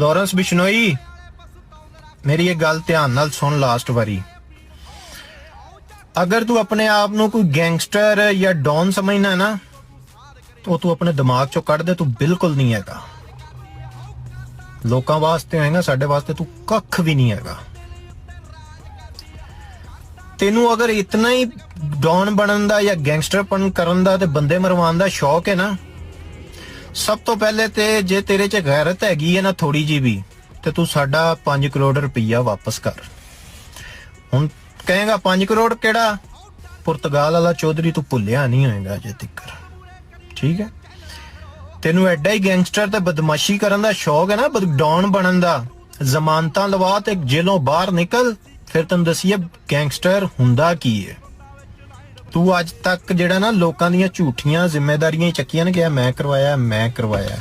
Lawrence Bishnoi, ਮੇਰੀ ਇਹ ਗੱਲ ਧਿਆਨ ਨਾਲ ਸੁਣ ਲਾਸਟ ਵਾਰੀ। ਅਗਰ ਤੂੰ ਆਪਣੇ ਆਪ ਨੂੰ ਕੋਈ ਗੈਂਗਸਟਰ ਜਾਂ ਡੌਨ ਸਮਝਣਾ ਨਾ ਉਹ ਤੂੰ ਆਪਣੇ ਦਿਮਾਗ ਚੋਂ ਕੱਢ ਦੇ, ਤੂੰ ਬਿਲਕੁਲ ਨਹੀਂ ਹੈਗਾ। ਲੋਕਾਂ ਵਾਸਤੇ ਹੈਗਾ ਸਾਡੇ ਵਾਸਤੇ ਤੂੰ ਕੱਖ ਵੀ ਨਹੀਂ ਹੈਗਾ। ਤੈਨੂੰ ਅਗਰ ਇਤਨਾ ਹੀ ਡੌਨ ਬਣਨ ਦਾ ਜਾਂ ਗੈਂਗਸਟਰਪਨ ਕਰਨ ਦਾ ਤੇ ਬੰਦੇ ਮਰਵਾਉਣ ਦਾ ਸ਼ੌਕ ਹੈ ਨਾ ਸਭ ਤੋਂ ਪਹਿਲੇ ਤੇ ਜੇ ਤੇਰੇ 'ਚ ਗੈਰਤ ਹੈਗੀ ਹੈ ਨਾ ਥੋੜੀ ਜੀ ਵੀ, ਤੇ ਤੂੰ ਸਾਡਾ 5 ਕਰੋੜ ਰੁਪਈਆ ਵਾਪਸ ਕਰ। ਹੁਣ ਕਹੇਗਾ 5 ਕਰੋੜ ਕਿਹੜਾ? ਪੁਰਤਗਾਲ ਵਾਲਾ ਚੌਧਰੀ ਤੂੰ ਭੁੱਲਿਆ ਨਹੀਂ ਹੋਏਗਾ ਅਜੇ ਤੱਕ। ਠੀਕ ਹੈ? ਤੈਨੂੰ ਐਡਾ ਹੀ ਗੈਂਗਸਟਰ ਤੇ ਬਦਮਾਸ਼ੀ ਕਰਨ ਦਾ ਸ਼ੌਕ ਹੈ ਨਾ, ਬਦ- ਡੌਨ ਬਣਨ ਦਾ। ਜ਼ਮਾਨਤਾਂ ਲਵਾ ਤੇ ਜੇਲੋਂ ਬਾਹਰ ਨਿਕਲ, ਫਿਰ ਤੈਨੂੰ ਦਸੀਏ ਗੈਂਗਸਟਰ ਹੁੰਦਾ ਕੀ ਹੈ? ਤੂੰ ਅੱਜ ਤੱਕ ਜਿਹੜਾ ਨਾ ਲੋਕਾਂ ਦੀਆਂ ਝੂਠੀਆਂ ਜ਼ਿੰਮੇਵਾਰੀਆਂ ਚੱਕੀਆਂ ਨੇ ਕਿ ਮੈਂ ਕਰਵਾਇਆ ਮੈਂ ਕਰਵਾਇਆ।